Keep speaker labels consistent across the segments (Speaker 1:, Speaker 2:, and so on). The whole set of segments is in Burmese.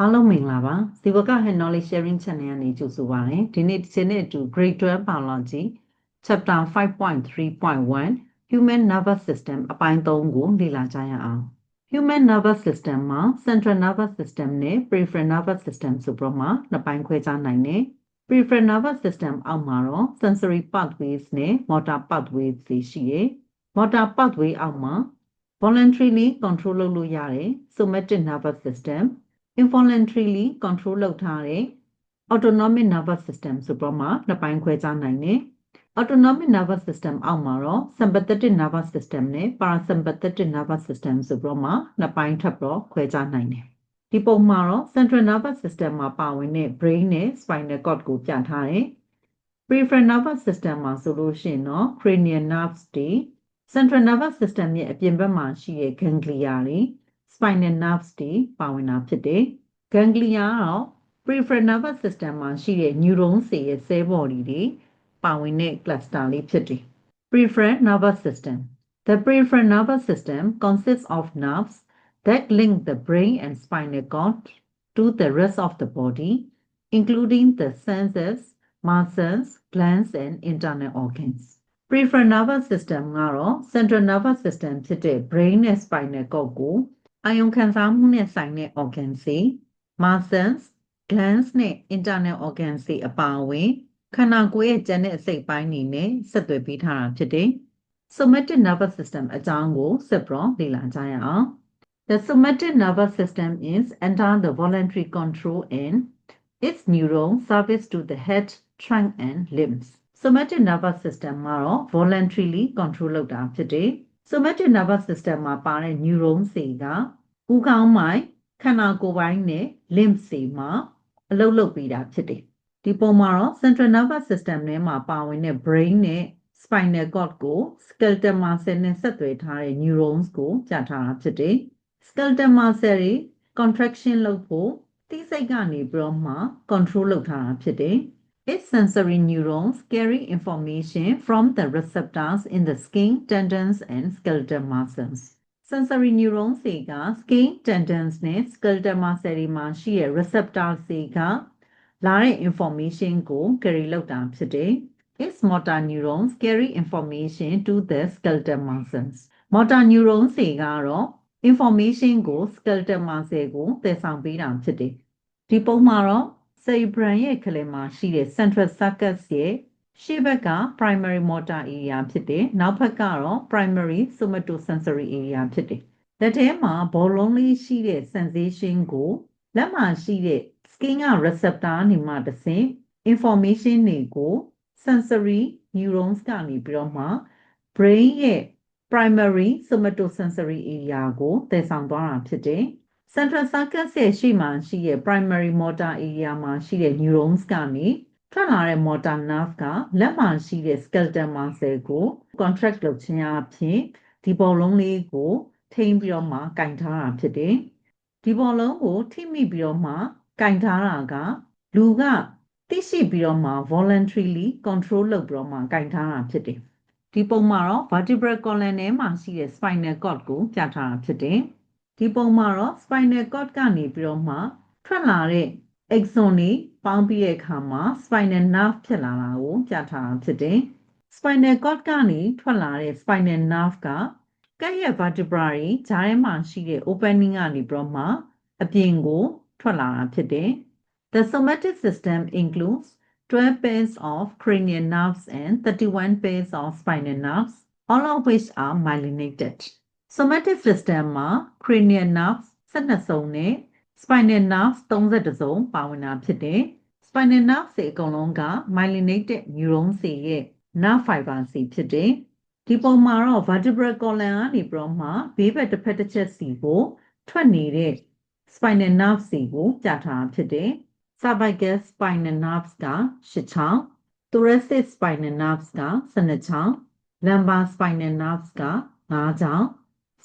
Speaker 1: အားလုံးမင်္ဂလာပါဇီဝက Head Knowledge Sharing Channel ကနေကြိုဆိုပါရစေဒီနေ့ဒီချိန်နဲ့အတူ Grade 12 Biology Chapter 5.3.1 Human Nervous System အပိုင်း3ကိုလေ့လာကြရအောင် Human Nervous System မှာ Central Nervous System နဲ့ Peripheral Nervous System ဆိုပြီးတော့မှနှစ်ပိုင်းခွဲခြားနိုင်တယ် Peripheral Nervous System အောက်မှာတော့ Sensory Pathways နဲ့ Motor Pathways တွေရှိတယ် Motor Pathway အောက်မှာ voluntarily control လုပ်လို့ရတယ် Somatic Nervous System involuntarily control လုပ်ထားတဲ့ autonomic nervous system ဆိုပြီးတော့မှနှစ်ပိုင်းခွဲခြားနိုင်တယ် autonomic nervous system အောက်မှာတော့ sympathetic nervous system နဲ့ parasympathetic nervous system ဆိုပြီးတော့မှနှစ်ပိုင်းထပ်ပြီးတော့ခွဲခြားနိုင်တယ်ဒီပုံမှာတော့ central nervous system မှာပါဝင်တဲ့ brain နဲ့ spinal cord ကိုပြထားတယ် peripheral nervous system မှာဆိုလို့ရှိရင်တော့ cranial nerves တွေ central nervous system ရဲ့အပြင်ဘက်မှာရှိတဲ့ ganglia တွေ spinal nerves တွေပါဝင်တာဖြစ်တယ်။ ganglia ကတော့ peripheral nervous system မှာရှိတဲ့ neuron တွေရဲ့ cell body တွေပါဝင်တဲ့ cluster လေးဖြစ်တယ်။ peripheral nervous system The peripheral nervous system consists of nerves that link the brain and spinal cord to the rest of the body, including the senses, muscles, glands, and internal organs. peripheral nervous system ကတော့ central nervous system ဖြစ်တဲ့ brain နဲ့ spinal cord ကို အာယုံခံစားမှုနဲ့ဆိုင်တဲ့ organs တွေ muscles glands နဲ့ internal organs တွေအပါအဝင်ခန္ဓာကိုယ်ရဲ့ကျန်တဲ့အစိတ်ပိုင်းတွေနဲ့ဆက်သွယ်ပေးထားတာဖြစ်တယ်။ somatic nervous system အကြောင်းကိုဆက်ပြီးတော့လေ့လာကြရအောင်။ The somatic nervous system is under the voluntary control and its neurons service to the head, trunk and limbs. somatic nervous system မှာတော့ voluntarily control လုပ်တာဖြစ်တယ်။ somatic nervous system မှာပါတဲ့ neurons တွေက ဦးခေါင်းပိုင်းခန္ဓာကိုယ်ပိုင်းနဲ့ limbs တွေမှာအလုပ်လုပ်ပေးတာဖြစ်တယ်။ဒီပုံမှာတော့ central nervous system ထဲမှာပါဝင်တဲ့ brain နဲ့ spinal cord ကို skeletal muscle နဲ့ဆက်သွယ်ထားတဲ့ neurons ကိုပြထားတာဖြစ်တယ်။ skeletal muscle တွေ contraction လုပ်ဖို့တိစိတ်ကနေပြီးတော့မှ control လုပ်ထားတာဖြစ်တယ်။ Its sensory neurons carry information from the receptors in the skin, tendons, and skeletal muscles. Sensory neurons တွေက skin, tendons နဲ့ skeletal muscle တွေမှာရှိတဲ့ receptors တွေကလာတဲ့ information ကို carry လုပ်တာဖြစ်တယ်။ Its motor neurons carry information to the skeletal muscles. motor neurons တွေကတော့ information ကို skeletal muscle ကိုသယ်ဆောင်ပေးတာဖြစ်တယ်။ဒီပုံမှာတော့ cerebrum ရဲ့ခလယ်မှာရှိတဲ့ central circuits ရဲ့ ရှေ့ဘက်က primary motor area ဖြစ်တယ်။နောက်ဘက်ကတော့ primary somatosensory area ဖြစ်တယ်။လက်ထဲမှာဘောလုံးလေးရှိတဲ့ sensation ကိုလက်မှာရှိတဲ့ skin က receptor နေမှတဆင့် information တွေကို sensory neurons ကနေပြီးတော့မှ brain ရဲ့ primary somatosensory area ကိုသယ်ဆောင်သွားတာဖြစ်တယ်။ central circuit ရဲ့ရှေ့မှာရှိတဲ့ primary motor area မှာရှိတဲ့ neurons ကနေ ထွက်လာတဲ့ motor nerve ကလက်မှာရှိတဲ့ skeletal muscle ကို contract လုပ်ခြင်းအပြင်ဒီဘောလုံးလေးကိုထိမ့်ပြီးတော့မှကင်ထားတာဖြစ်တယ်။ဒီဘောလုံးကိုထိမိပြီးတော့မှကင်ထားတာကလူကသိရှိပြီးတော့မှ voluntarily control လုပ်ပြီးတော့မှကင်ထားတာဖြစ်တယ်။ဒီပုံမှာတော့ vertebral column ထဲမှာရှိတဲ့ spinal cord ကိုပြထားတာဖြစ်တယ်။ဒီပုံမှာတော့ spinal cord ကနေပြီးတော့မှထွက်လာတဲ့ axon တွေ ပေါင်းပြီးတဲ့အခါမှာ spinal nerve ဖြစ်လာတာကိုပြထားတာဖြစ်တယ်။ spinal cord ကနေထွက်လာတဲ့ spinal nerve ကကဲ့ရဲ့ vertebra တွေဂျားထဲမှာရှိတဲ့ opening ကနေပြီးတော့မှအပြင်ကို ထွက်လာတာဖြစ်တယ်။ The somatic system includes 12 pairs of cranial nerves and 31 pairs of spinal nerves, all of which are myelinated. somatic system မှာ cranial nerves 12စုံနဲ့ spinal nerves 32စုံပါဝင်တာဖြစ်တယ်။ spinal nerves တွေအကုန်လုံးက myelinated neurons တွေရဲ့ nerve fibers တွေဖြစ်တယ်။ဒီပုံမှာတော့ vertebral column ကနေပြီးတော့မှဘေးဘက်တစ်ဖက်တစ်ချက်စီကိုထွက်နေတဲ့ spinal nerves တွေကိုပြထားတာဖြစ်တယ်။ cervical spinal nerves က8ချောင်း thoracic spinal nerves က12ချောင်း lumbar spinal nerves က9ချောင်း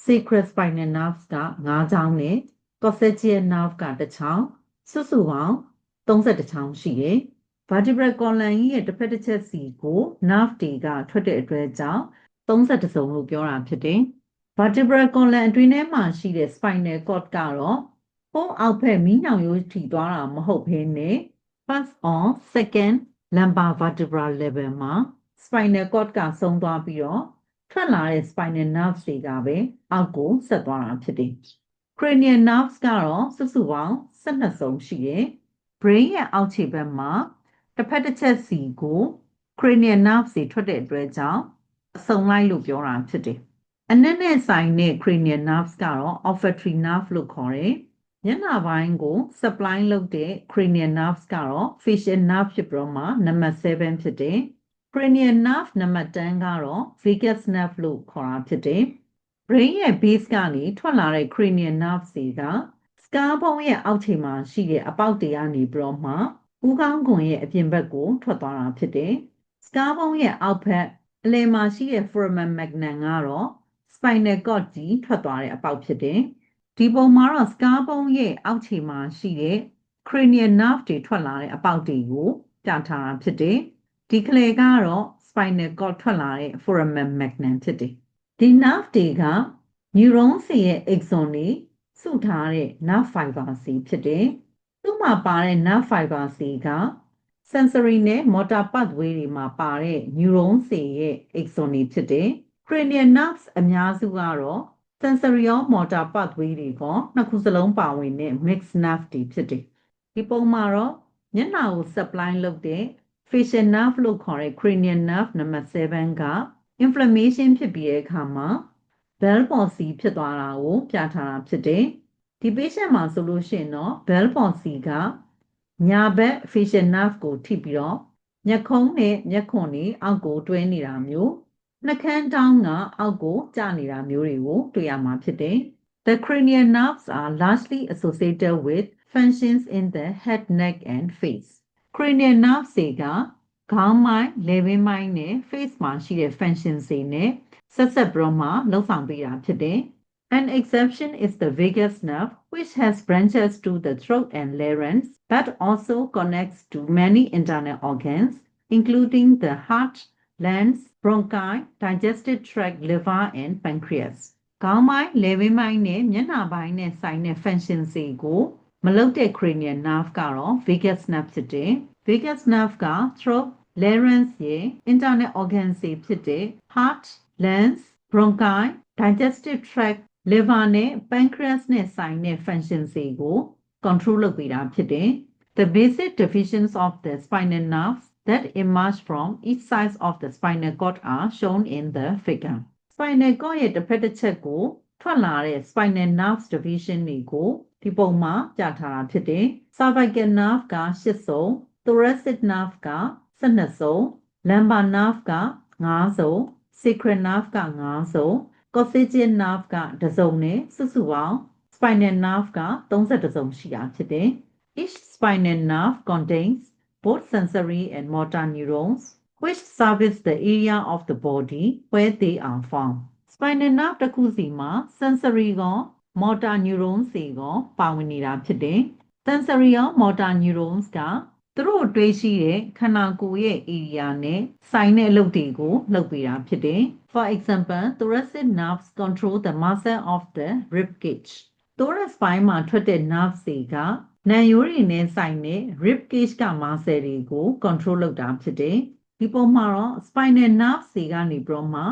Speaker 1: sacral spinal nerves က9ချောင်းနဲ့ coccygeal nerve က1ချောင်းစုစုပေါင်း31ချောင်းရှိတယ်။ vertebral column ရဲ့တစ်ဖက်တစ်ချက်စီကို nerve တွေကထွက်တဲ့အတွက်ကြောင့်31စုံလို့ပြောတာဖြစ်တယ်။ vertebral column အတွင်းထဲမှာရှိတဲ့ spinal cord ကတော့ဟိုးအောက်ဖက်မီးညောင်ရိုးထိသွားတာမဟုတ်ဘဲနဲ့ first or second lumbar vertebral level မှာ spinal cord ကဆုံးသွားပြီးတော့ထွက်လာတဲ့ spinal nerves တွေကပဲအောက်ကိုဆက်သွားတာဖြစ်တယ်။ cranial nerves ကတော့စုစုပေါင်း12စုံရှိတယ်။ brain ရဲ့အောက်ခြေဘက်မှာတစ်ဖက်တစ်ချက်စီကို cranial nerves တွေထွက်တဲ့အတွက်ကြောင့်အစုံလိုက်လို့ပြောတာဖြစ်တယ်။အနက်နဲ့ဆိုင်တဲ့ cranial nerves ကတော့ olfactory nerve လို့ခေါ်တယ်။မျက်နှာပိုင်းကို supply လုပ်တဲ့ cranial nerves ကတော့ facial nerve ဖြစ်ပြီးတော့မှနံပါတ်7ဖြစ်တယ်။ cranial nerve နံပါတ်10ကတော့ vagus nerve လို့ခေါ်တာဖြစ်တယ်။ brain ရဲ့ base ကနေထွက်လာတဲ့ cranial nerves တွေက skull bone ရဲ့အောက်ခြေမှာရှိတဲ့အပေါက်တွေကနေပြီးတော့မှဦးခေါင်းခွန်ရဲ့အပြင်ဘက်ကိုထွက်သွားတာဖြစ်တယ်။ skull bone ရဲ့အောက်ဘက်အလယ်မှာရှိတဲ့ foramen magnum ကတော့ spinal cord ကြီးထွက်သွားတဲ့အပေါက်ဖြစ်တယ်။ဒီပုံမှာတော့ skull bone ရဲ့အောက်ခြေမှာရှိတဲ့ cranial nerve တွေထွက်လာတဲ့အပေါက်တွေကိုပြထားတာဖြစ်တယ်။ဒီကလေးကတော့ spinal cord ထွက်လာတဲ့ foramen magnum ဖြစ်တယ်။ ဒီ nerve တွေက neurons တွေရဲ့ axon တွေစုထားတဲ့ nerve fibers တွေဖြစ်တယ်။သူ့မှာပါတဲ့ nerve fibers တွေက sensory နဲ့ motor pathway တွေမှာပါတဲ့ neurons တွေရဲ့ axon တွေဖြစ်တယ်။ cranial nerves အများစုကတော့ sensory ရော motor pathway တွေကနှစ်ခုစလုံးပါဝင်တဲ့ mixed nerve တွေဖြစ်တယ်။ဒီပုံမှာတော့မျက်နှာကို supply လုပ်တဲ့ facial nerve လို့ခေါ်တဲ့ cranial nerve နံပါတ်7က inflammation ဖြစ်ပြီးတဲ့အခါမှာ bell palsy ဖြစ်သွားတာကိုပြထားတာဖြစ်တယ်။ဒီ patient မှာဆိုလို့ရှိရင်တော့ bell palsy ကညာဘက် facial nerve ကိုထိပြီးတော့မျက်ခုံးနဲ့မျက်ခွန်တွေအောက်ကိုတွဲနေတာမျိုးနှာခမ်းတောင်းကအောက်ကိုကျနေတာမျိုးတွေကိုတွေ့ရမှာဖြစ်တယ်။ The cranial nerves are largely associated with functions in the head, neck and face. cranial nerves တွေက ခေါင်းပိုင်း၊လည်ပင်းပိုင်းနဲ့ face မှာရှိတဲ့ functions တွေနဲ့ဆက်ဆက်ပြီးတော့မှလှုပ်ဆောင်ပေးတာဖြစ်တယ်။ An exception is the vagus nerve, which has branches to the throat and larynx, but also connects to many internal organs, including the heart, lungs, bronchi, digestive tract, liver, and pancreas. ခေါင်းပိုင်း၊လည်ပင်းပိုင်းနဲ့မျက်နှာပိုင်းနဲ့ဆိုင်တဲ့ functions တွေကိုမလုပ်တဲ့ cranial nerve ကတော့ vagus nerve ဖြစ်တယ်။ vagus nerve က throat, larynx ရဲ့ internal organs တွေဖြစ်တဲ့ heart, lungs, bronchi, digestive tract, liver နဲ့ pancreas နဲ့ဆိုင်တဲ့ functions တွေကို control လုပ်ပေးတာဖြစ်တယ်။ The basic divisions of the spinal nerves that emerge from each side of the spinal cord are shown in the figure. spinal cord ရဲ့တစ်ဖက်တစ်ချက်ကိုထွက်လာတဲ့ spinal nerves division တွေကိုဒီပုံမှာပြထားတာဖြစ်တယ်။ cervical nerve က8စုံ thoracic nerve က 12စုံ lumbar nerve က9စုံ sacral nerve က9စုံ coccygeal nerve ကတစ်စုံနဲ့စုစုပေါင်း spinal nerve က32စုံရှိတာဖြစ်တယ်။ Each spinal nerve contains both sensory and motor neurons which service the area of the body where they are found. spinal nerve တစ်ခုစီမှာ sensory ကော motor neurons တွေကောပါဝင်နေတာဖြစ်တယ်။ sensory ရော motor neurons က သူတို့တွေးရှိတဲ့ခန္ဓာကိုယ်ရဲ့ area နဲ့ဆိုင်တဲ့အလုပ်တွေကိုလုပ်ပေးတာဖြစ်တယ်။ For example, thoracic nerves control the muscle of the rib cage. thorax ပိုင်းမှာထွက်တဲ့ nerves တွေကနံရိုးတွေနဲ့ဆိုင်တဲ့ rib cage က muscle တွေကို control လုပ်တာဖြစ်တယ်။ဒီပုံမှာတော့ spinal nerves တွေကနေပြီးတော့မှ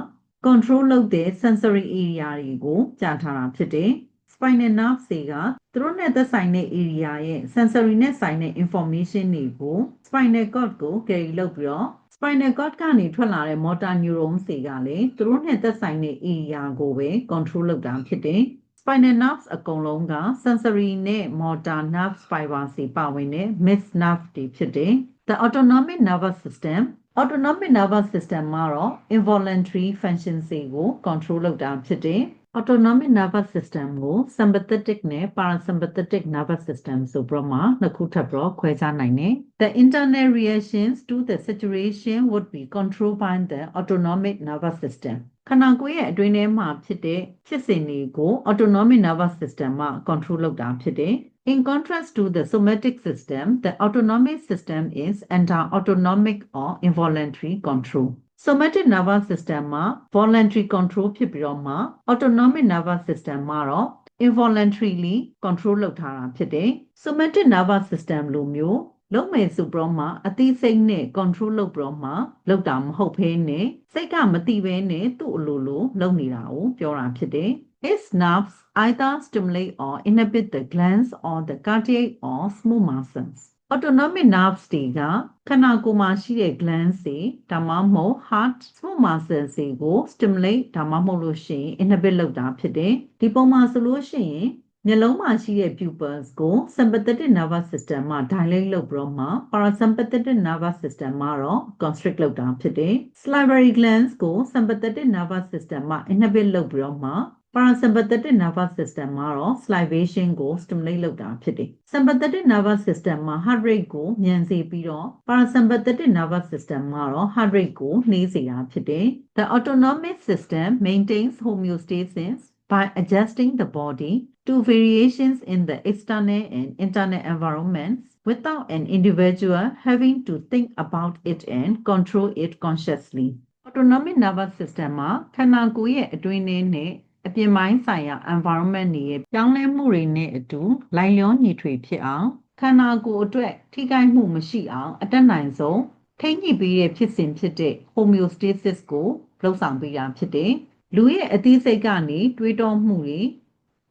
Speaker 1: control လုပ်တဲ့ sensory area တွေကိုပြထားတာဖြစ်တယ်။ spinal nerves တွေကသူတို့နဲ့သက်ဆိုင်တဲ့ area ရဲ့ sensory နဲ့ဆိုင်တဲ့ information တွေကို spinal cord ကို carry လုပ်ပြီးတော့ spinal cord ကနေထွက်လာတဲ့ motor neurons တွေကလည်းသူတို့နဲ့သက်ဆိုင်တဲ့ area ကိုပဲ control လုပ်တာဖြစ်တယ်။ spinal nerves အကုန်လုံးက sensory နဲ့ motor nerve fibers တွေပါဝင်တဲ့ mixed nerve တွေဖြစ်တယ်။ The autonomic nervous system autonomic nervous system မှာတော့ involuntary functions တွေကို control လုပ်တာဖြစ်တယ်။ autonomic nervous system ကို sympathetic နဲ့ parasympathetic nervous system ဆိုပြီးတော့မှနှစ်ခုထပ်ပြီးတော့ခွဲခြားနိုင်တယ်။ The internal reactions to the situation would be controlled by the autonomic nervous system. ခန္ဓာကိုယ်ရဲ့အတွင်းထဲမှာဖြစ်တဲ့ဖြစ်စဉ်တွေကို autonomic nervous system က control လုပ်တာဖြစ်တယ်။ In contrast to the somatic system, the autonomic system is under autonomic or involuntary control. Somatic nervous system မှာ voluntary control ဖြစ်ပြီးတော့မှ autonomic nervous system မှာတော့ involuntarily control လုပ်ထားတာဖြစ်တယ် somatic nervous system လိုမျိုးလုံးမယ်ဆိုပြီးတော့မှအသိစိတ်နဲ့ control လုပ်ပြီးတော့မှလုပ်တာမဟုတ်ဘဲနဲ့စိတ်ကမသိဘဲနဲ့သူ့အလိုလိုလုပ်နေတာကိုပြောတာဖြစ်တယ် Its nerves either stimulate or inhibit the glands or the cardiac or smooth muscles. Autonomic nerves တွေကခန္ဓာကိုယ်မှာရှိတဲ့ glands တွေဒါမှမဟုတ် heart smooth muscles တွေကို stimulate ဒါမှမဟုတ်လို့ရှိရင် inhibit လုပ်တာဖြစ်တယ်ဒီပုံမှာဆိုလို့ရှိရင်မျက်လုံးမှာရှိတဲ့ pupils ကို sympathetic nervous system မှာ dilate လုပ်ပြီးတော့မှ parasympathetic nervous system မှာတော့ constrict လုပ်တာဖြစ်တယ် salivary glands ကို sympathetic nervous system မှာ inhibit လုပ်ပြီးတော့မှ parasympathetic nervous system မှာတော့ salivation ကို stimulate လုပ်တာဖြစ်တယ် sympathetic nervous system မှာ heart rate ကိုမြန်စေပြီးတော့ parasympathetic nervous system မှာတော့ heart rate ကိုနှေးစေတာဖြစ်တယ် the autonomic system maintains homeostasis by adjusting the body to variations in the external and internal environments without an individual having to think about it and control it consciously autonomic nervous system မှာခန္ဓာကိုယ်ရဲ့အတွင်းထဲနဲ့ အပြင်ပိုင်းဆိုင်ရာ environment တွေရဲ့ပြောင်းလဲမှုတွေနဲ့အတူလိုက်လျောညီထွေဖြစ်အောင်ခန္ဓာကိုယ်အတွက်ထိခိုက်မှုမရှိအောင်အတက်နိုင်ဆုံးထိန်းညှိပေးတဲ့ဖြစ်စဉ်ဖြစ်တဲ့ homeostasis ကိုလှုပ်ဆောင်ပေးတာဖြစ်တယ်။လူရဲ့အသိစိတ်ကနေတွေးတောမှုတွေ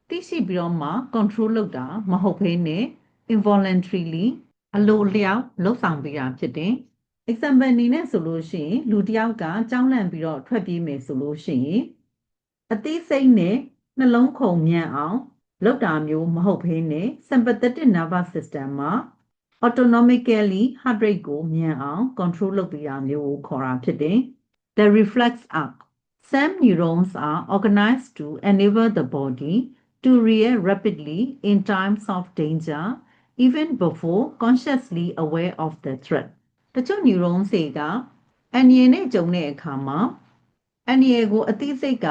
Speaker 1: သိရှိပြီးတော့မှ control လုပ်တာမဟုတ်ဘဲနဲ့ involuntarily အလိုအလျောက်လှုပ်ဆောင်ပေးတာဖြစ်တယ်။ example အနေနဲ့ဆိုလို့ရှိရင်လူတစ်ယောက်ကကြောင်းလန့်ပြီးတော့ထွက်ပြေးမယ်ဆိုလို့ရှိရင် အသေးစိတ်နဲ့နှလုံးခုန်မြန်အောင်လုပ်တာမျိုးမဟုတ်ဘဲနဲ့ sympathetic nervous system မှာ autonomically heart rate ကိုမြန်အောင် control လုပ်ပေးတာမျိုးကိုခေါ်တာဖြစ်တယ် the reflex arc some neurons are organized to enable the body to react rapidly in times of danger even before consciously aware of the threat တချို့ neurons တွေကအန်ရည်နဲ့ကြုံတဲ့အခါမှာအန်ရည်ကိုအသိစိတ်က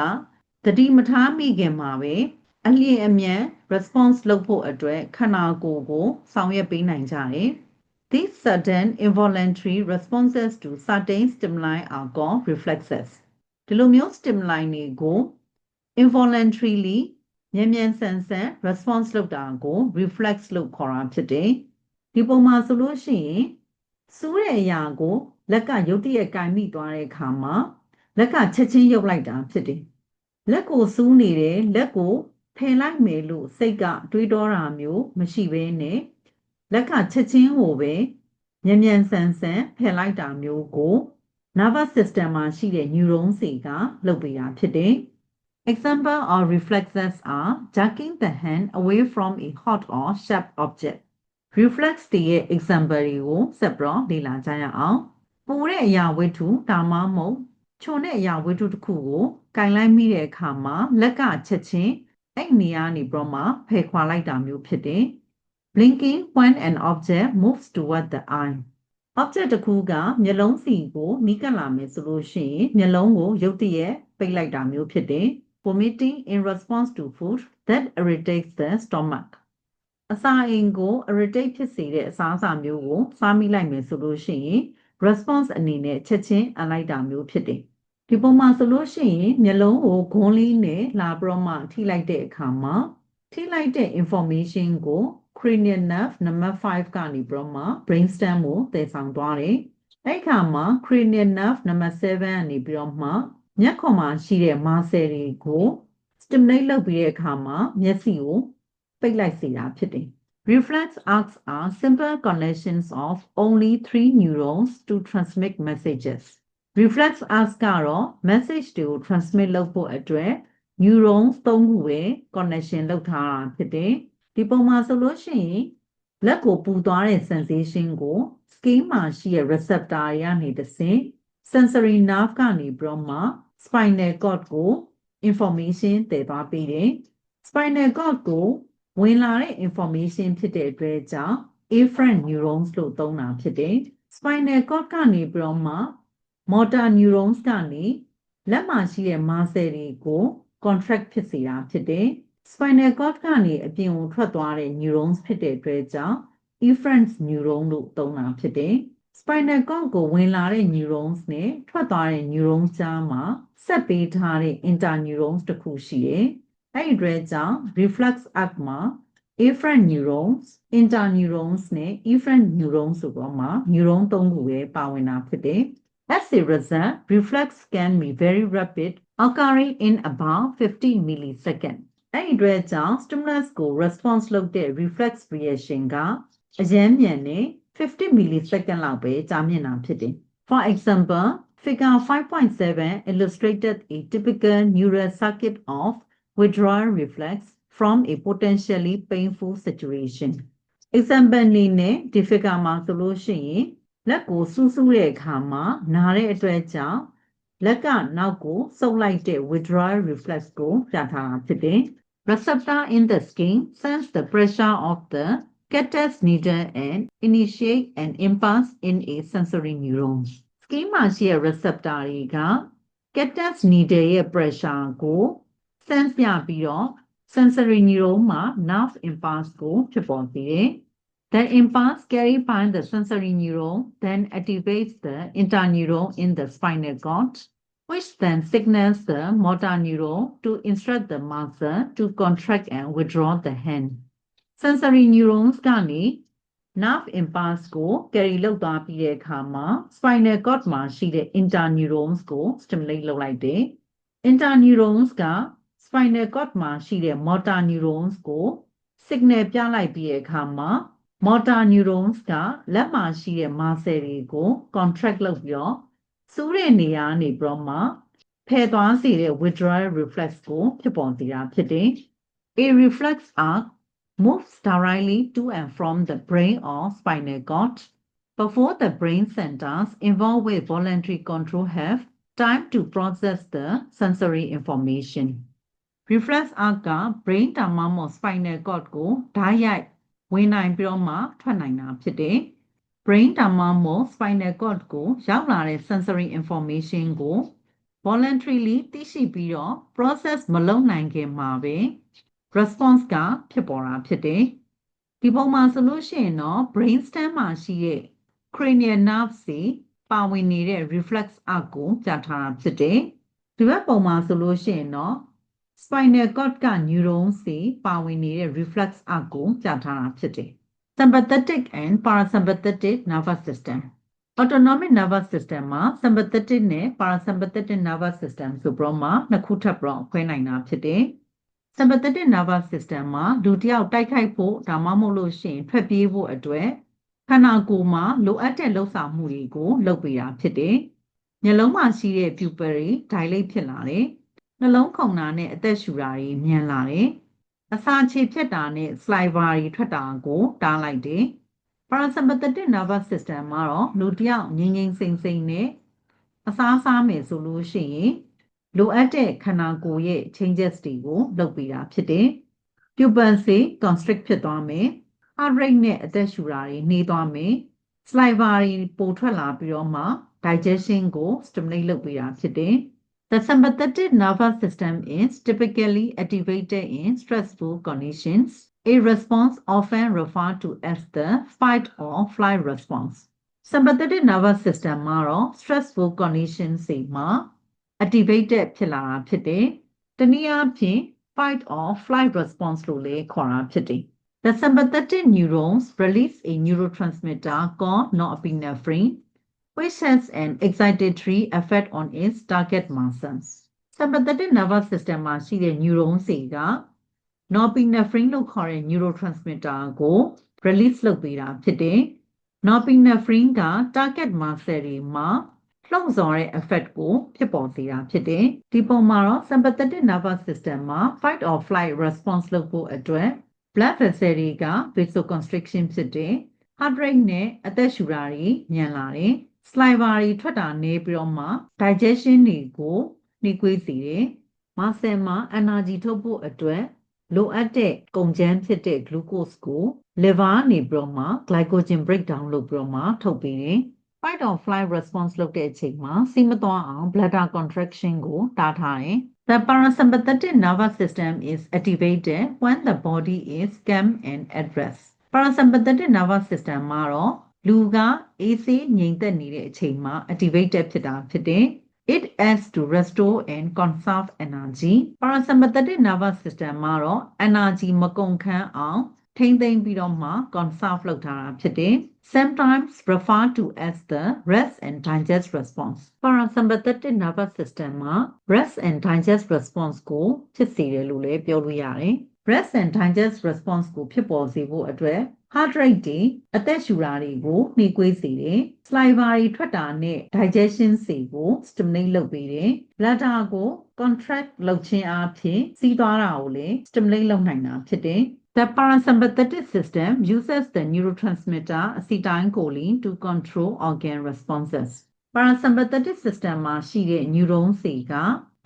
Speaker 1: တတိမထားမိခင်မှာပဲအလျင်အမြန် response လုပ်ဖို့အတွက်ခန္ဓာကိုယ်ကို ဆောင်ရွက်ပေးနိုင်ကြတယ်။ These sudden involuntary responses to certain stimuli are called reflexes. ဒီလိုမျိုး stimuli တွေကို involuntarily မြန်မြန်ဆန်ဆန် response လုပ်တာကို reflex လို့ခေါ်တာဖြစ်တယ်။ဒီပုံမှာဆိုလို့ရှိရင်စူးတဲ့အရာကို လက်ကရုတ်တရက်ကင်မိသွားတဲ့အခါမှာလက်ကချက်ချင်းရုပ်လိုက်တာဖြစ်တယ် လက်ကိုစူးနေတယ်လက်ကိုဖယ်လိုက်မယ်လို့စိတ်ကတွေးတောတာမျိုးမရှိဘဲနဲ့လက်ကချက်ချင်းကိုပဲမြန်မြန်ဆန်ဆန်ဖယ်လိုက်တာမျိုးကို nervous system မှာရှိတဲ့ neuron တွေကလုပ်ပေးတာဖြစ်တယ် Example or reflexes are jerking the hand away from a hot or sharp object. Reflex တွေရဲ့ example တွေကိုဆက်ပြီးတော့လေ့လာကြရအောင်။ပူတဲ့အရာဝတ္ထုဒါမှမဟုတ်ခြုံတဲ့အရာဝတ္ထုတစ်ခုကို ကင်လိုက်မိတဲ့အခါမှာလက်ကချက်ချင်းအဲ့နေရာနေပြီးတော့မှဖယ်ခွာလိုက်တာမျိုးဖြစ်တယ်။ blinking when an object moves toward the eye object တစ်ခုကမျက်လုံးစီကိုနီးကပ်လာမယ်ဆိုလို့ရှိရင်မျက်လုံးကိုရုတ်တရက်ပိတ်လိုက်တာမျိုးဖြစ်တယ်။ vomiting in response to food that irritates the stomach အစာအိမ်ကို irritate ဖြစ်စေတဲ့အစားအစာမျိုးကိုစားမိလိုက်မယ်ဆိုလို့ရှိရင် response အနေနဲ့ချက်ချင်းအလိုက်တာမျိုးဖြစ်တယ် ဒီပုံမှာဆိုလို့ရှိရင်မျက်လုံးကိုဂွန်းလေးနဲ့လာပြီးတော့မှထိလိုက်တဲ့အခါမှာထိလိုက်တဲ့ information ကို cranial nerve နံပါတ်5ကနေပြီးတော့မှ brainstem ကိုသယ်ဆောင်သွားတယ်။အဲ့ခါမှာ cranial nerve နံပါတ်7ကနေပြီးတော့မှမျက်ခွန်မှာရှိတဲ့ muscle တွေကို stimulate လုပ်ပြီးတဲ့အခါမှာမျက်စိကိုပိတ်လိုက်စေတာဖြစ်တယ်။ Reflex arcs are simple connections of only three neurons to transmit messages. Reflex arcs ကတော့ message တွေကို transmit လုပ်ဖို့အတွက် neurons ၃ခုပဲ connection လုပ်ထားတာဖြစ်တယ်ဒီပုံမှာဆိုလို့ရှိရင်လက်ကိုပူသွားတဲ့ sensation ကို skin မှာရှိတဲ့ receptor တွေကနေတဆင့် sensory nerve ကနေပြီးတော့မှ spinal cord ကို information တည်သွားပေးတယ် spinal cord ကိုဝင်လာတဲ့ information ဖြစ်တဲ့အတွက်ကြောင့် afferent neurons လို့သုံးတာဖြစ်တယ် spinal cord ကနေပြီးတော့မှ motor neurons ကနေလက်မှာရှိတဲ့ muscle တွေကို contract ဖြစ်စေတာဖြစ်တယ် spinal cord ကနေအပြင်ကိုထွက်သွားတဲ့ neurons ဖြစ်တဲ့အတွက်ကြောင့် efferent neuron လို့သုံးတာဖြစ်တယ် spinal cord ကိုဝင်လာတဲ့ neurons နဲ့ထွက်သွားတဲ့ neurons ကြားမှာဆက်ပေးထားတဲ့ interneurons တစ်ခုရှိတယ်အဲ့ဒီအတွက်ကြောင့် reflex arc မှာ afferent neurons interneurons နဲ့ efferent neurons ဆိုတော့မှာ neuron ၃ခုပဲပါဝင်တာဖြစ်တယ် As a result, reflex can be very rapid, occurring in about 50 millisecond. အဲ့ဒီအတွက်ကြောင့် stimulus ကို response လုပ်တဲ့ reflex reaction ကအရမ်းမြန်နဲ့50 millisecond လောက်ပဲကြာမြင့်တာဖြစ်တယ်။ For example, figure 5.7 illustrated a typical neural circuit of withdrawal reflex from a potentially painful situation. example အနေနဲ့ဒီ figure မှာဆိုလို့ရှိရင် လက်ကိုစူးစူးတဲ့အခါမှာနားတဲ့အတွက်ကြောင့်လက်ကနောက်ကိုဆုပ်လိုက်တဲ့ withdrawal reflex ကိုပြထားတာဖြစ်တယ်။ receptor in the skin sense the pressure of the catus needle and initiate an impulse in a sensory neuron. skin မှာရှိတဲ့ receptor တွေက catus needle ရဲ့ pressure ကို sense ပြပြီးတော့ sensory neuron မှာ nerve impulse ကိုဖြစ်ပေါ်စေတယ်။ The impulse carried by the sensory neuron then activates the interneuron in the spinal cord, which then signals the motor neuron to instruct the muscle to contract and withdraw the hand. Sensory neurons ကနေ nerve impulse ကို carry လုပ်သွားပြီးတဲ့အခါမှာ spinal cord မှာရှိတဲ့ interneurons ကို stimulate လုပ်လိုက်တယ်။ interneurons က spinal cord မှာရှိတဲ့ motor neurons ကို signal ပြလိုက်ပြီးတဲ့အခါမှာ motor neurons ကလက်မှာရှိတဲ့ muscle တွေကို contract လုပ်ပြီးတော့စူးတဲ့နေရာကနေပြီးတော့မှဖယ်သွားစေတဲ့ withdrawal reflex ကိုဖြစ်ပေါ်စေတာဖြစ်တယ်။ A reflex arc moves directly to and from the brain or spinal cord before the brain centers involved with voluntary control have time to process the sensory information. reflex arc က brain ဒါမှမဟုတ် spinal cord ကိုဓာတ်ရိုက် ဝင်နိုင်ပြီးတော့မှထွက်နိုင်တာဖြစ်တယ်။ brain ဒါမှမဟုတ် spinal cord ကိုရောက်လာတဲ့ sensory information ကို voluntarily သိရှိပြီးတော့ process မလုပ်နိုင်ခင်မှာပဲ response ကဖြစ်ပေါ်တာဖြစ်တယ်။ဒီပုံမှာဆိုလို့ရှိရင်တော့ brain stem မှာရှိတဲ့ cranial nerve စီပါဝင်နေတဲ့ reflex arc ကိုပြထားတာဖြစ်တယ်။ဒီဘက်ပုံမှာဆိုလို့ရှိရင်တော့ spinal cord က neuron စီပါဝင်နေတဲ့ reflex arc ကိုပြထားတာဖြစ်တယ်။ sympathetic and parasympathetic nervous system autonomic nervous system မှာ sympathetic နဲ့ parasympathetic nervous system ဆိုပြီးတော့မှနှစ်ခုထပ်ပြီးတော့ခွဲနိုင်တာဖြစ်တယ်။ sympathetic nervous system မှာလူတစ်ယောက်တိုက်ခိုက်ဖို့ဒါမှမဟုတ်လို့ရှိရင်ထွက်ပြေးဖို့အတွက်ခန္ဓာကိုယ်မှာလိုအပ်တဲ့လှုပ်ဆောင်မှုတွေကိုလုပ်ပေးတာဖြစ်တယ်။မျက်လုံးမှာရှိတဲ့ pupil တွေ dilate ဖြစ်လာတယ်။ နှလုံးခုန်တာနဲ့အသက်ရှူတာတွေမြန်လာတယ်။အစာခြေဖြတ်တာနဲ့ saliva တွေထွက်တာကိုတားလိုက်တယ်။ parasympathetic nervous system မှာတော့လူတစ်ယောက်ငြိမ်ငြိမ်စိမ်စိမ်နဲ့အစားစားမယ်ဆိုလို့ရှိရင်လိုအပ်တဲ့ခန္ဓာကိုယ်ရဲ့ changes တွေကိုလုပ်ပေးတာဖြစ်တယ်။ pupil စေ constrict ဖြစ်သွားမယ်။ heart rate နဲ့အသက်ရှူတာတွေနှေးသွားမယ်။ saliva တွေပိုထွက်လာပြီးတော့မှ digestion ကို stimulate လုပ်ပေးတာဖြစ်တယ်။ The sympathetic nervous system is typically activated in stressful conditions. A response often referred to as the fight or flight response. sympathetic nervous system မှာတော့ stressful conditions တွေမှာ activated ဖြစ်လာတာဖြစ်တယ်။တနည်းအားဖြင့် fight or flight response လို့လည်းခေါ်တာဖြစ်တယ်။ The sympathetic neurons release a neurotransmitter called norepinephrine Which has an excitatory effect on its target muscles. sympathetic nervous system မှာရှိတဲ့ neuron တွေက norepinephrine လို့ခေါ်တဲ့ neurotransmitter ကို release လုပ်ပေးတာဖြစ်တယ်။ norepinephrine က target muscle တွေမှာလှုံ့ဆော်တဲ့ effect ကိုဖြစ်ပေါ်စေတာဖြစ်တယ်။ဒီပုံမှာတော့ sympathetic nervous system မှာ fight or flight response လုပ်ဖို့အတွက် blood vessel တွေက vasoconstriction ဖြစ်တယ်။ heart rate နဲ့အသက်ရှူတာတွေမြန်လာတယ်။ saliva တွေထွက်တာနည်းပြီးတော့မှ digestion တွေကိုနှေးကွေးစေတယ်။ muscle မှာ energy ထုတ်ဖို့အတွက်လိုအပ်တဲ့ကုန်ကြမ်းဖြစ်တဲ့ glucose ကို liver နေပြီးတော့မှ glycogen breakdown လုပ်ပြီးတော့မှထုတ်ပေးတယ်။ fight or flight response လုပ်တဲ့အချိန်မှာစီးမသွားအောင် bladder contraction ကိုတားထားတယ်။ The parasympathetic nervous system is activated when the body is calm and at rest. parasympathetic nervous system မှာတော့ လူကအေးဆေးငြိမ်သက်နေတဲ့အချိန်မှာ activated ဖြစ်တာဖြစ်တယ်။ it aids to restore and conserve energy parasympathetic nervous system မှာတော့ energy မကုန်ခန်းအောင်ထိမ့်သိမ့်ပြီးတော့မှ conserve လုပ်ထားတာဖြစ်တယ် sometimes referred to as the rest and digest response parasympathetic nervous system မှာ rest and digest response ကိုဖြစ်စေတယ်လို့လည်းပြောလို့ရတယ် rest and digest response ကိုဖြစ်ပေါ်စေဖို့အတွက် heart rate တွေအသက်ရှူတာတွေကိုနှေးကွေးစေတယ် saliva တွေထွက်တာနဲ့ digestion စေကို stimulate လုပ်ပေးတယ် bladder ကို contract လုပ်ခြင်းအပြင်စီးသွားတာကိုလည်း stimulate လုပ်နိုင်တာဖြစ်တယ် The parasympathetic system uses the neurotransmitter acetylcholine to control organ responses. Parasympathetic system မှာရှိတဲ့ neuron တွေက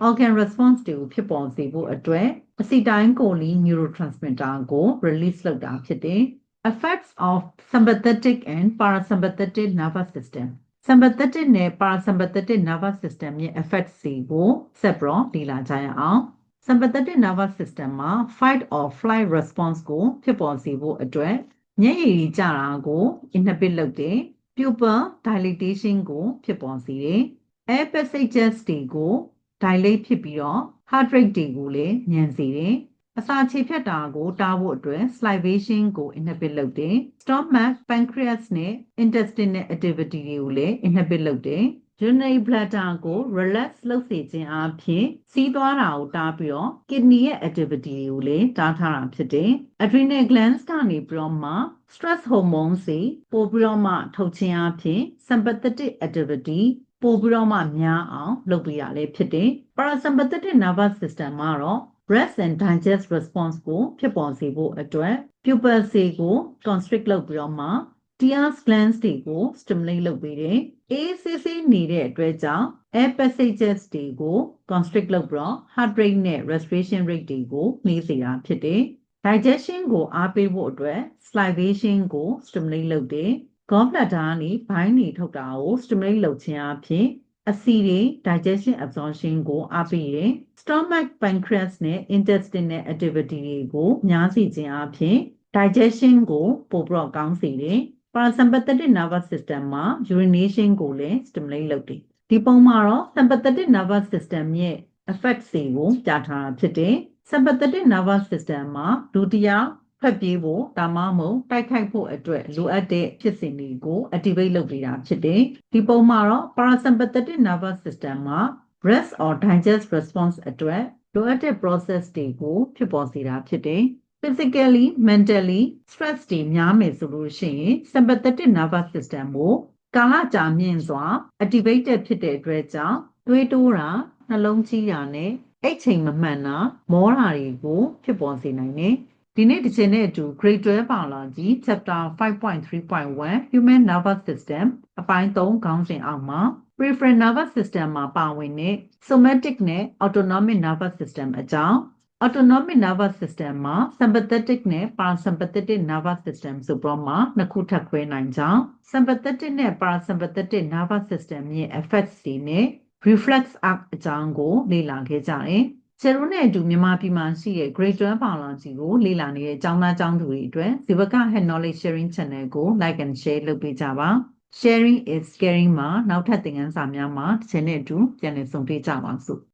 Speaker 1: organ response တွေကိုဖြစ်ပေါ်စေဖို့အတွက် acetylcholine neurotransmitter ကို release လုပ်တာဖြစ်တယ်။ Effects of sympathetic and parasympathetic nervous system sympathetic နဲ့ parasympathetic nervous system ရဲ့ effects တွေကိုဆက်ပြီးလေ့လာကြရအောင်။ sympathetic nervous system မှာ fight or flight response ကို ဖြစ်ပေါ်စေဖို့အတွက်မျက်ရည်ကျတာကို inhibit လုပ်တယ် pupil dilatation ကို ဖြစ်ပေါ်စေတယ် air passages တွေကို dilate ဖြစ်ပြီးတော့ heart rate တွေကိုလည်းမြန်စေတယ်အစာခြေဖြတ်တာကိုတားဖို့အတွက် salivation ကို inhibit လုပ်တယ် stomach pancreas နဲ့ intestinal activity တွေကိုလည်း inhibit လုပ်တယ် urinary bladder ကို relax လုပ်စေခြင်းအပြင်စီးသွားတာကိုတားပြီးတော့ kidney ရဲ့ activity တွေကိုလည်းတားထားတာဖြစ်တယ် adrenal glands ကနေပြီးတော့မှ stress hormones တွေပို့ပြီးတော့မှ ထုတ်ခြင်းအပြင် sympathetic activity ပို့ပြီးတော့မှများအောင်လုပ်ပေးရလဲဖြစ်တယ် parasympathetic nervous system မှာတော့ rest and digest response ကိုဖြစ်ပေါ်စေဖို့အတွက် pupil စေကို constrict လုပ်ပြီးတော့မှ Tears glands တွေကို stimulate လုပ်ပေးတယ်။ ACC နေတဲ့အတွက်ကြောင့် air passages တွေကို constrict လုပ်ပြီးတော့ heart rate နဲ့ respiration rate တွေကိုနှေးစေတာဖြစ်တယ်။ digestion ကိုအားပေးဖို့အတွက် salivation ကို stimulate လုပ်တယ်။ gallbladder ကနေဘိုင်းတွေထုတ်တာကို stimulate လုပ်ခြင်းအပြင်အဆီတွေ digestion absorption ကိုအားပေးတယ်။ stomach pancreas နဲ့ intestinal activity တွေကိုများစေခြင်းအပြင် digestion ကိုပိုပြီးတော့ကောင်းစေတယ်။ parasympathetic nervous system မှာ urination ကိုလည်း stimulate လုပ်တယ်။ဒီပုံမှာတော့ sympathetic nervous system ရဲ့ effects တွေကိုပြထားတာဖြစ်တယ်။ sympathetic nervous system မှာဒုတိယ ဖက်ပြေးဖို့ဒါမှမဟုတ်တိုက်ခိုက်ဖို့အတွက်လိုအပ်တဲ့ဖြစ်စဉ်တွေကို activate လုပ်ပေးတာဖြစ်တယ်။ဒီပုံမှာတော့ parasympathetic nervous system မှာ rest or digest response အတွက်လိုအပ်တဲ့ process တွေကိုဖြစ်ပေါ်စေတာဖြစ်တယ်။ physically mentally stress တွေများမယ်ဆိုလို့ရှိရင် sympathetic nervous system ကိုကာလကြာမြင့်စွာ activated ဖြစ်တဲ့အတွက်ကြောင့်တွေးတိုးတာနှလုံးကြီးတာနဲ့အိတ်ချိန်မမှန်တာမောတာတွေကိုဖြစ်ပေါ်စေနိုင်တယ်။ ဒီနေ့ဒီချိန်နဲ့အတူ grade 12 biology chapter 5.3.1 human nervous system အပိုင်း3ခေါင်းစဉ်အောက်မှာ peripheral nervous system မှာပါဝင်တဲ့ somatic နဲ့ autonomic nervous system အကြောင်း autonomic nervous system မှာ sympathetic နဲ့ parasympathetic nervous system ဆိုပြီးတော့မှနှစ်ခုထပ်ခွဲနိုင်ကြောင်း sympathetic နဲ့ parasympathetic nervous system ရဲ့ effects တွေနဲ့ reflex arc အကြောင်းကိုလေ့လာခဲ့ကြတယ်။ ဆယ်ရိုနဲ့အတူမြန်မာပြည်မှာရှိတဲ့ grade 12 biology ကိုလေ့လာနေတဲ့ကျောင်းသားကျောင်းသူတွေအတွက်ဇီဝက head knowledge sharing channel ကို like and share လုပ်ပေးကြပါ။ sharing is caring မှာနောက်ထပ်သင်ခန်းစာများမှာတစ်ချိန်နဲ့အတူပြန်လည်ဆုံတွေ့ကြပါစို့။